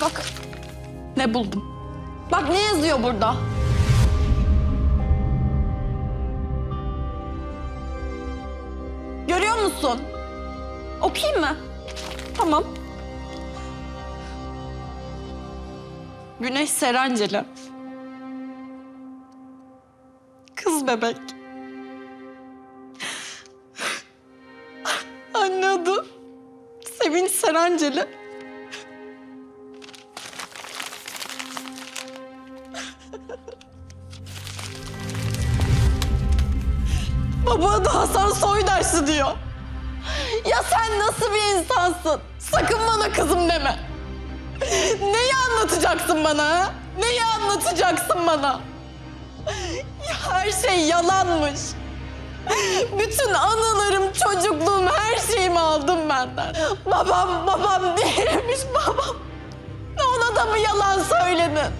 Bak ne buldum. Bak ne yazıyor burada. Görüyor musun? Okuyayım mı? Tamam. Güneş Serenceli. Kız bebek. Anne adı Sevinç Serenceli. Baba adı Hasan Soydaşlı diyor. Ya sen nasıl bir insansın? Sakın bana kızım deme. Neyi anlatacaksın bana ha? Neyi anlatacaksın bana? Ya her şey yalanmış. Bütün anılarım, çocukluğum, her şeyimi aldın benden. Babam, babam değilmiş babam. Ona da mı yalan söyledin?